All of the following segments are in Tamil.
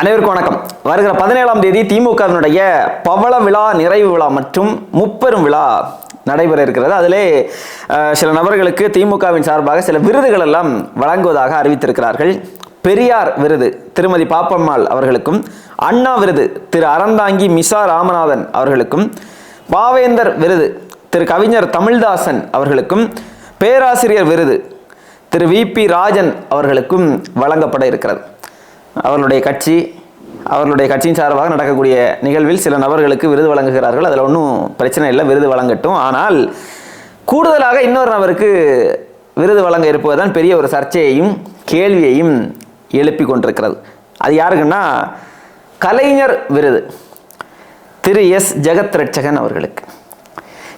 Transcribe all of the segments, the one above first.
அனைவருக்கும் வணக்கம். வருகிற பதினேழாம் தேதி திமுகவினுடைய பவள விழா நிறைவு விழா மற்றும் முப்பெரும் விழா நடைபெற இருக்கிறது. அதிலே சில நபர்களுக்கு திமுகவின் சார்பாக சில விருதுகள் எல்லாம் வழங்குவதாக அறிவித்திருக்கிறார்கள். பெரியார் விருது திருமதி பாப்பம்மாள் அவர்களுக்கும் அண்ணா விருது திரு அறந்தாங்கி மிசா ராமநாதன் அவர்களுக்கும் பாவேந்தர் விருது திரு கவிஞர் தமிழ்தாசன் அவர்களுக்கும் பேராசிரியர் விருது திரு வி பி ராஜன் அவர்களுக்கும் வழங்கப்பட இருக்கிறது. அவர்களுடைய கட்சி அவர்களுடைய கட்சியின் சார்பாக நடக்கக்கூடிய நிகழ்வில் சில நபர்களுக்கு விருது வழங்குகிறார்கள். அதில் ஒன்றும் பிரச்சனை இல்லை விருது வழங்கட்டும். ஆனால் கூடுதலாக இன்னொரு நபருக்கு விருது வழங்க இருப்பதுதான் பெரிய ஒரு சர்ச்சையையும் கேள்வியையும் எழுப்பி கொண்டிருக்கிறது. அது யாருக்குன்னா கலைஞர் விருது. திரு எஸ். ஜெகத் ரட்சகன் அவர்களுக்கு.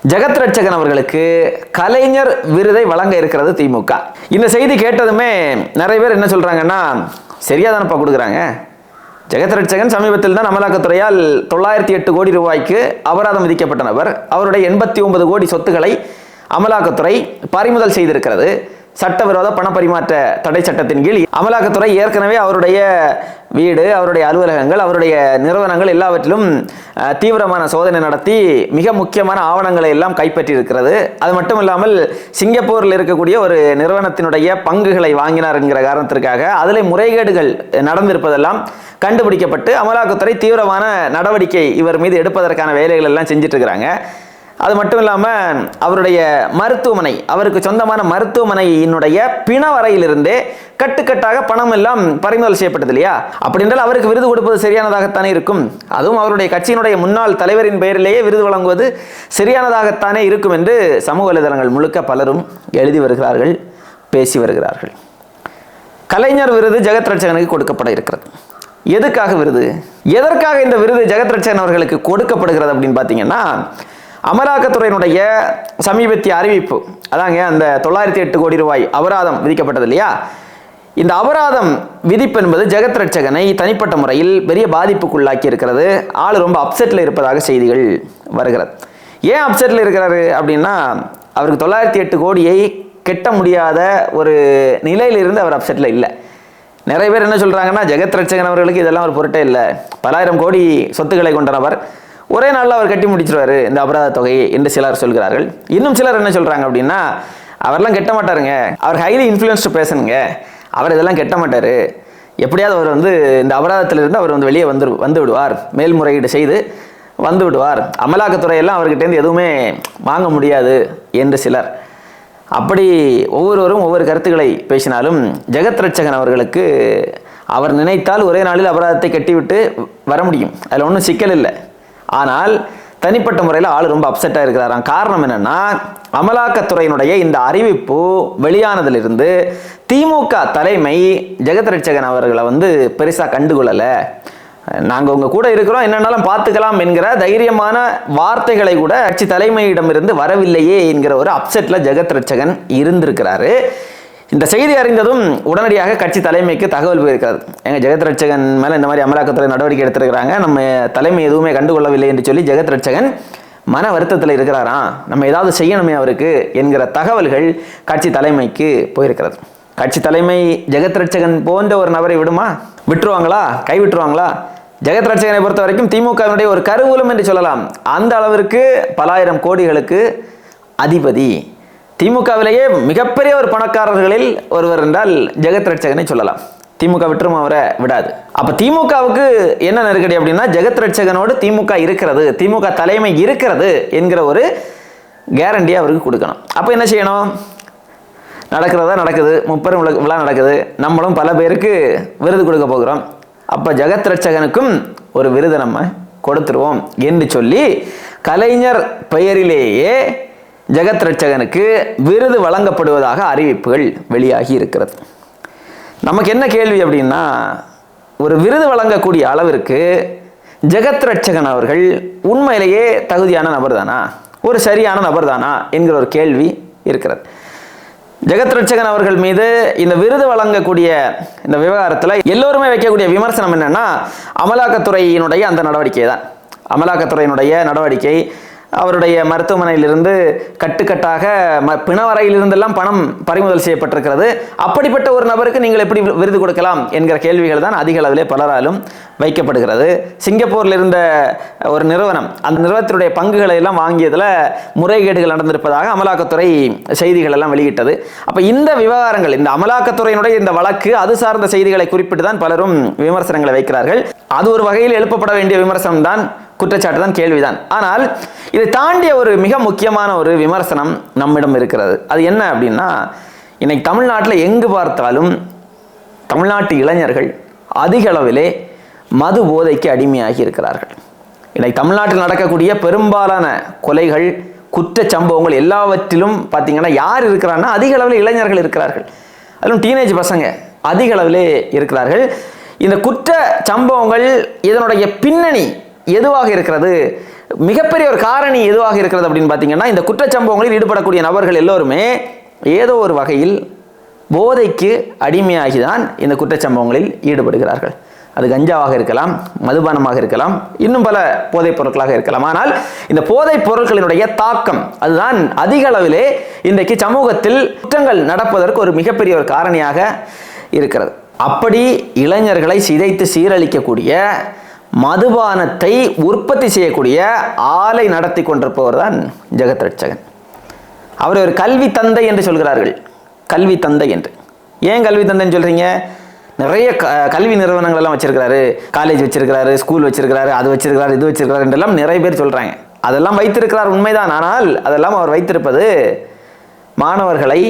ஜெகத் ரட்சகன் அவர்களுக்கு கலைஞர் விருதை வழங்க இருக்கிறது திமுக இந்த செய்தி கேட்டதுமே நிறைய பேர் என்ன சொல்கிறாங்கன்னா சரியா தானப்பா கொடுக்குறாங்க? ஜெகத் ரட்சகன் சமீபத்தில் தான் அமலாக்கத்துறையால் தொள்ளாயிரத்தி எட்டு கோடி ரூபாய்க்கு அபராதம் விதிக்கப்பட்ட நபர். அவருடைய எண்பத்தி ஒன்பது கோடி சொத்துக்களை அமலாக்கத்துறை பறிமுதல் செய்திருக்கிறது. சட்டவிரோத பணப்பரிமாற்ற தடை சட்டத்தின் கீழ் அமலாக்கத்துறை ஏற்கனவே அவருடைய வீடு அவருடைய அலுவலகங்கள் அவருடைய நிறுவனங்கள் எல்லாவற்றிலும் தீவிரமான சோதனை நடத்தி மிக முக்கியமான ஆவணங்களை எல்லாம் கைப்பற்றி இருக்கிறது அது மட்டும் இல்லாமல் சிங்கப்பூரில் இருக்கக்கூடிய ஒரு நிறுவனத்தினுடைய பங்குகளை வாங்கினார் என்கிற காரணத்திற்காக அதில் முறைகேடுகள் நடந்திருப்பதெல்லாம் கண்டுபிடிக்கப்பட்டு அமலாக்கத்துறை தீவிரமான நடவடிக்கை இவர் மீது எடுப்பதற்கான வேலைகள் எல்லாம் செஞ்சிட்டு இருக்கிறாங்க. அது மட்டும் இல்லாமல் அவருடைய மருத்துவமனை அவருக்கு சொந்தமான மருத்துவமனையினுடைய பிணவரையிலிருந்தே கட்டுக்கட்டாக பணம் எல்லாம் பறிமுதல் செய்யப்பட்டது இல்லையா? அப்படி என்றால் அவருக்கு விருது கொடுப்பது சரியானதாகத்தானே இருக்கும். அதுவும் அவருடைய கட்சியினுடைய முன்னாள் தலைவரின் பெயரிலேயே விருது வழங்குவது சரியானதாகத்தானே இருக்கும் என்று சமூக வலைதளங்கள் முழுக்க பலரும் எழுதி வருகிறார்கள் பேசி வருகிறார்கள். கலைஞர் விருது ஜெகத் ரட்சகனுக்கு கொடுக்கப்பட இருக்கிறது. எதுக்காக விருது? எதற்காக இந்த விருது ஜெகத் ரட்சகன் அவர்களுக்கு கொடுக்கப்படுகிறது அப்படின்னு பார்த்தீங்கன்னா அமலாக்கத்துறையினுடைய சமீபத்திய அறிவிப்பு அதாங்க அந்த தொள்ளாயிரத்தி எட்டு கோடி ரூபாய் அபராதம் விதிக்கப்பட்டது இல்லையா? இந்த அபராதம் விதிப்பு என்பது ஜெகத் ரட்சகனை தனிப்பட்ட முறையில் பெரிய பாதிப்புக்குள்ளாக்கி இருக்கிறது ஆள் ரொம்ப அப்செட்டில் இருப்பதாக செய்திகள் வருகிறது. ஏன் அப்செட்டில் இருக்கிறாரு அப்படின்னா அவருக்கு தொள்ளாயிரத்தி எட்டு கோடியை கெட்ட முடியாத ஒரு நிலையிலிருந்து அவர் அப்செட்டில் இல்லை. நிறைய பேர் என்ன சொல்கிறாங்கன்னா ஜெகத் ரட்சகன் அவர்களுக்கு இதெல்லாம் ஒரு பொருட்டே இல்லை. பலாயிரம் கோடி சொத்துக்களை கொண்ட நபர். ஒரே நாளில் அவர் கட்டி முடிச்சிருவாரு இந்த அபராத தொகையை என்று சிலர் சொல்கிறார்கள். இன்னும் சிலர் என்ன சொல்கிறாங்க அப்படின்னா அவர்லாம் கெட்ட மாட்டாருங்க. அவர் ஹைலி இன்ஃப்ளூயன்ஸ்டு பேசணுங்க அவர் இதெல்லாம் கெட்ட மாட்டார். எப்படியாவது அவர் வந்து இந்த அபராதத்திலிருந்து அவர் வந்து வெளியே வந்து வந்து விடுவார். மேல்முறையீடு செய்து வந்து விடுவார். அமலாக்கத்துறையெல்லாம் அவர்கிட்டேருந்து எதுவுமே வாங்க முடியாது என்று சிலர். அப்படி ஒவ்வொருவரும் ஒவ்வொரு கருத்துக்களை பேசினாலும் ஜெகத் ரட்சகன் அவர்களுக்கு அவர் நினைத்தால் ஒரே நாளில் அபராதத்தை கட்டிவிட்டு வர முடியும். அதில் ஒன்றும் சிக்கல் இல்லை. ஆனால் தனிப்பட்ட முறையில் ஆள் ரொம்ப அப்செட்டாக இருக்கிறாராம். காரணம் என்னென்னா அமலாக்கத்துறையினுடைய இந்த அறிவிப்பு வெளியானதிலிருந்து திமுக தலைமை ஜெகத் ரட்சகன் அவர்களை வந்து பெருசாக கண்டுகொள்ளலை. நாங்கள் உங்கள் கூட இருக்கிறோம் என்னென்னாலும் பார்த்துக்கலாம் என்கிற தைரியமான வார்த்தைகளை கூட கட்சி தலைமையிடமிருந்து வரவில்லையே என்கிற ஒரு அப்செட்டில் ஜெகத் ரட்சகன் இருந்திருக்கிறாரு. இந்த செய்தி அறிந்ததும் உடனடியாக கட்சி தலைமைக்கு தகவல் போயிருக்கிறது. எங்கள் ஜெகத் ரட்சகன் மேலே இந்த மாதிரி அமலாக்கத்துறை நடவடிக்கை எடுத்திருக்கிறாங்க. நம்ம தலைமை எதுவுமே கண்டுகொள்ளவில்லை என்று சொல்லி ஜெகத் ரட்சகன் மன வருத்தத்தில் இருக்கிறாராம். நம்ம ஏதாவது செய்யணுமே அவருக்கு என்கிற தகவல்கள் கட்சி தலைமைக்கு போயிருக்கிறது. கட்சி தலைமை ஜெகத் ரட்சகன் போன்ற ஒரு நபரை விடுமா? விட்டுருவாங்களா? கை விட்டுருவாங்களா? ஜெகத் ரட்சகனை பொறுத்த வரைக்கும் திமுகவினுடைய ஒரு கருவூலம் என்று சொல்லலாம். அந்த அளவிற்கு பலாயிரம் கோடிகளுக்கு அதிபதி. திமுகவிலேயே மிகப்பெரிய ஒரு பணக்காரர்களில் ஒருவர் என்றால் ஜெகத் ரட்சகனை சொல்லலாம். திமுக விட்டுரும் அவரை விடாது. அப்ப திமுகவுக்கு என்ன நெருக்கடி அப்படின்னா ஜெகத் ரட்சகனோடு திமுக இருக்கிறது திமுக தலைமை இருக்கிறது என்கிற ஒரு கேரண்டி அவருக்கு கொடுக்கணும். அப்போ என்ன செய்யணும்? நடக்கிறதா நடக்குது முப்பெரும் விழா- விழா நடக்குது. நம்மளும் பல பேருக்கு விருது கொடுக்க போகிறோம். அப்போ ஜெகத் ரட்சகனுக்கும் ஒரு விருது நம்ம கொடுத்துருவோம் என்று சொல்லி கலைஞர் பெயரிலேயே ஜெகத் ரட்சகனுக்கு விருது வழங்கப்படுவதாக அறிவிப்புகள் வெளியாகி இருக்கிறது. நமக்கு என்ன கேள்வி அப்படின்னா ஒரு விருது வழங்கக்கூடிய அளவிற்கு ஜெகத் ரட்சகன் அவர்கள் உண்மையிலேயே தகுதியான நபர் தானா ஒரு சரியான நபர் தானா என்கிற ஒரு கேள்வி இருக்கிறது. ஜெகத் ரட்சகன் அவர்கள் மீது இந்த விருது வழங்கக்கூடிய இந்த விவகாரத்தில் எல்லோருமே வைக்கக்கூடிய விமர்சனம் என்னன்னா அமலாக்கத்துறையினுடைய அந்த நடவடிக்கை தான் அமலாக்கத்துறையினுடைய நடவடிக்கை அவருடைய மருத்துவமனையிலிருந்து கட்டுக்கட்டாக ம பிணவரையிலிருந்தெல்லாம் பணம் பறிமுதல் செய்யப்பட்டிருக்கிறது. அப்படிப்பட்ட ஒரு நபருக்கு நீங்கள் எப்படி விருது கொடுக்கலாம் என்கிற கேள்விகள் தான் அதிக அளவிலே பலராலும் வைக்கப்படுகிறது. சிங்கப்பூரில் இருந்த ஒரு நிறுவனம் அந்த நிறுவனத்தினுடைய பங்குகளை எல்லாம் வாங்கியதில் முறைகேடுகள் நடந்திருப்பதாக அமலாக்கத்துறை செய்திகள் எல்லாம் வெளியிட்டது. அப்போ இந்த விவகாரங்கள் இந்த அமலாக்கத்துறையினுடைய இந்த வழக்கு அது சார்ந்த செய்திகளை குறிப்பிட்டு தான் பலரும் விமர்சனங்களை வைக்கிறார்கள். அது ஒரு வகையில் எழுப்பப்பட வேண்டிய விமர்சனம் தான் குற்றச்சாட்டு தான் கேள்விதான். ஆனால் இதை தாண்டிய ஒரு மிக முக்கியமான ஒரு விமர்சனம் நம்மிடம் இருக்கிறது. அது என்ன அப்படின்னா இன்னைக்கு தமிழ்நாட்டில் எங்கு பார்த்தாலும் தமிழ்நாட்டு இளைஞர்கள் அதிகளவிலே மது போதைக்கு அடிமையாகி இருக்கிறார்கள். இன்னைக்கு தமிழ்நாட்டில் நடக்கக்கூடிய பெரும்பாலான கொலைகள் குற்ற சம்பவங்கள் எல்லாவற்றிலும் பார்த்தீங்கன்னா யார் இருக்கிறான்னா அதிக அளவில் இளைஞர்கள் இருக்கிறார்கள். அதுவும் டீனேஜ் பசங்க அதிக அளவிலே இருக்கிறார்கள். இந்த குற்ற சம்பவங்கள் இதனுடைய பின்னணி எதுவாக இருக்கிறது? மிகப்பெரிய ஒரு காரணி எதுவாக இருக்கிறது அப்படின்னு பார்த்தீங்கன்னா இந்த குற்றச்சம்பவங்களில் ஈடுபடக்கூடிய நபர்கள் எல்லோருமே ஏதோ ஒரு வகையில் போதைக்கு அடிமையாகி தான் இந்த குற்றச்சம்பவங்களில் ஈடுபடுகிறார்கள். அது கஞ்சாவாக இருக்கலாம் மதுபானமாக இருக்கலாம் இன்னும் பல போதைப் பொருட்களாக இருக்கலாம். ஆனால் இந்த போதைப் பொருட்களினுடைய தாக்கம் அதுதான் அதிக அளவிலே இன்றைக்கு சமூகத்தில் குற்றங்கள் நடப்பதற்கு ஒரு மிகப்பெரிய ஒரு காரணியாக இருக்கிறது. அப்படி இளைஞர்களை சிதைத்து சீரழிக்கக்கூடிய மதுபானத்தை உற்பத்தி செய்யக்கூடிய ஆலை நடத்தி கொண்டிருப்பவர் தான் ஜெகத் ரட்சகன் அவர் ஒரு கல்வி தந்தை என்று சொல்கிறார்கள். கல்வி தந்தை என்று. ஏன் கல்வி தந்தைன்னு சொல்கிறீங்க நிறைய க கல்வி நிறுவனங்கள் எல்லாம் வச்சிருக்கிறாரு. காலேஜ் வச்சிருக்கிறாரு ஸ்கூல் வச்சிருக்கிறாரு அது வச்சிருக்கிறாரு இது வச்சிருக்கிறாரு என்றெல்லாம் நிறைய பேர் சொல்கிறாங்க அதெல்லாம் வைத்திருக்கிறார் உண்மைதான். ஆனால் அதெல்லாம் அவர் வைத்திருப்பது மாணவர்களை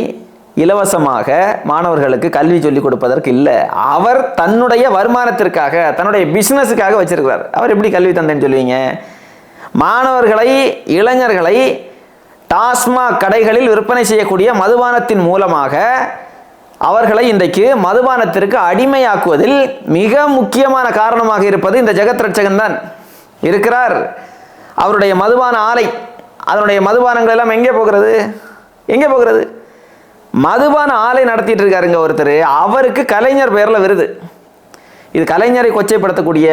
இலவசமாக மாணவர்களுக்கு கல்வி சொல்லிக் கொடுப்பதற்கு இல்லை. அவர் தன்னுடைய வருமானத்திற்காக தன்னுடைய பிஸ்னஸுக்காக வச்சிருக்கிறார். அவர் எப்படி கல்வி தந்தைன்னு சொல்லுவீங்க? மாணவர்களை இளைஞர்களை டாஸ்மாக் கடைகளில் விற்பனை செய்யக்கூடிய மதுபானத்தின் மூலமாக அவர்களை இன்றைக்கு மதுபானத்திற்கு அடிமையாக்குவதில் மிக முக்கியமான காரணமாக இருப்பது இந்த ஜெகத் ரட்சகன் தான். இருக்கிறார். அவருடைய மதுபான ஆலை அதனுடைய மதுபானங்கள் எல்லாம் எங்கே போகிறது? எங்கே போகிறது? மதுபான ஆலை நடத்திட்டு இருக்காருங்க ஒருத்தர். அவருக்கு கலைஞர் பேரில் விருது. இது கலைஞரை கொச்சைப்படுத்தக்கூடிய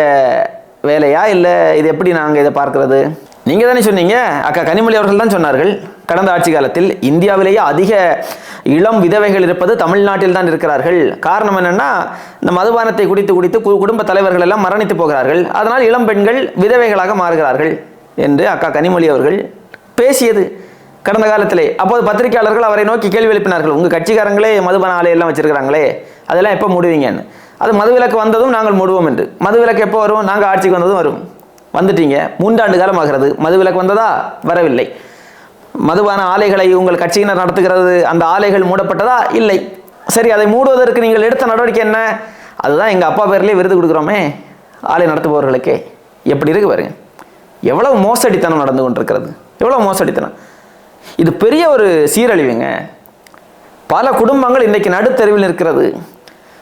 வேலையா? இல்லை இது எப்படி நாங்கள் இதை பார்க்கறது? நீங்கள் தானே சொன்னீங்க? அக்கா கனிமொழி அவர்கள் தான் சொன்னார்கள். கடந்த ஆட்சி காலத்தில் இந்தியாவிலேயே அதிக இளம் விதவைகள் இருப்பது தமிழ்நாட்டில் தான் இருக்கிறார்கள். காரணம் என்னென்னா இந்த மதுபானத்தை குடித்து குடித்து கு- குடும்ப தலைவர்கள் எல்லாம் மரணித்து போகிறார்கள். அதனால் இளம் பெண்கள் விதவைகளாக மாறுகிறார்கள் என்று அக்கா கனிமொழி அவர்கள் பேசியது. கடந்த காலத்திலே. அப்போது பத்திரிகையாளர்கள் அவரை நோக்கி கேள்வி எழுப்பினார்கள். உங்கள் கட்சிக்காரங்களே மதுபான ஆலையெல்லாம் வச்சிருக்கிறாங்களே அதெல்லாம் எப்போ மூடுவீங்கன்னு? அது மதுவிலக்கு வந்ததும் நாங்கள் மூடுவோம் என்று. மதுவிலக்கு எப்போ வரும்? நாங்கள் ஆட்சிக்கு வந்ததும் வரும். வந்துட்டீங்க. மூன்றாண்டு காலம் ஆகிறது. மதுவிலக்கு வந்ததா? வரவில்லை. மதுபான ஆலைகளை உங்கள் கட்சியினர் நடத்துகிறது. அந்த ஆலைகள் மூடப்பட்டதா? இல்லை. சரி அதை மூடுவதற்கு நீங்கள் எடுத்த நடவடிக்கை என்ன? அதுதான் எங்கள் அப்பா பேர்லேயே விருது கொடுக்குறோமே ஆலை நடத்துபவர்களுக்கே. எப்படி இருக்கு பாருங்க. எவ்வளவு மோசடித்தனம் நடந்து கொண்டிருக்கிறது. எவ்வளவு மோசடித்தனம். இது பெரிய ஒரு சீரழிவுங்க. பல குடும்பங்கள் இன்றைக்கு நடுத்தெருவில் இருக்கிறது.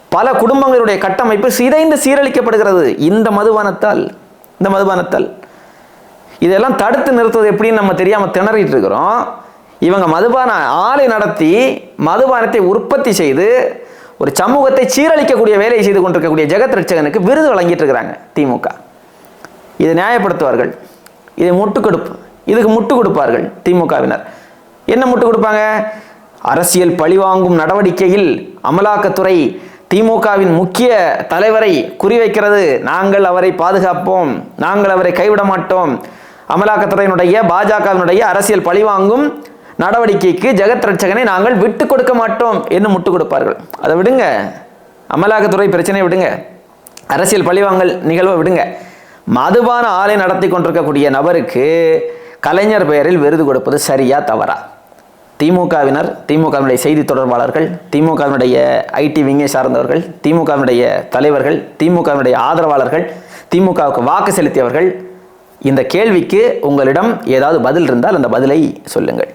பல குடும்பங்களுடைய கட்டமைப்பு சிதைந்து சீரழிக்கப்படுகிறது. இந்த மதுபானத்தால் இந்த மதுபானத்தால். இதெல்லாம் தடுத்து நிறுத்துவது எப்படின்னு நம்ம தெரியாமல் திணறிட்டு இருக்கிறோம். இவங்க மதுபான ஆலை நடத்தி மதுபானத்தை உற்பத்தி செய்து ஒரு சமூகத்தை சீரழிக்கக்கூடிய வேலையை செய்து கொண்டிருக்கக்கூடிய ஜெகத் ரட்சகனுக்கு விருது வழங்கிட்டு இருக்கிறாங்க திமுக. இதை நியாயப்படுத்துவார்கள். இதை முட்டுக் கொடுப்பு இதுக்கு முட்டு கொடுப்பார்கள் திமுகவினர். என்ன முட்டு கொடுப்பாங்க? அரசியல் பழிவாங்கும் நடவடிக்கையில் அமலாக்கத்துறை திமுகவின் முக்கிய தலைவரை குறிவைக்கிறது. நாங்கள் அவரை பாதுகாப்போம். நாங்கள் அவரை கைவிட மாட்டோம். அமலாக்கத்துறையினுடைய பாஜகவினுடைய அரசியல் பழிவாங்கும் நடவடிக்கைக்கு ஜெகத் ரட்சகனை நாங்கள் விட்டு கொடுக்க மாட்டோம் என்று முட்டு கொடுப்பார்கள். அதை விடுங்க. அமலாக்கத்துறை பிரச்சனையை விடுங்க. அரசியல் பழிவாங்கல் நிகழ்வை விடுங்க. மதுபான ஆலை நடத்தி கொண்டிருக்கக்கூடிய நபருக்கு கலைஞர் பெயரில் விருது கொடுப்பது சரியா தவறா? திமுகவினர் திமுகவினுடைய செய்தி தொடர்பாளர்கள் திமுகவினுடைய ஐடி விங்கை சார்ந்தவர்கள் திமுகவினுடைய தலைவர்கள் திமுகவினுடைய ஆதரவாளர்கள் திமுகவுக்கு வாக்கு செலுத்தியவர்கள் இந்த கேள்விக்கு உங்களிடம் ஏதாவது பதில் இருந்தால் அந்த பதிலை சொல்லுங்கள்.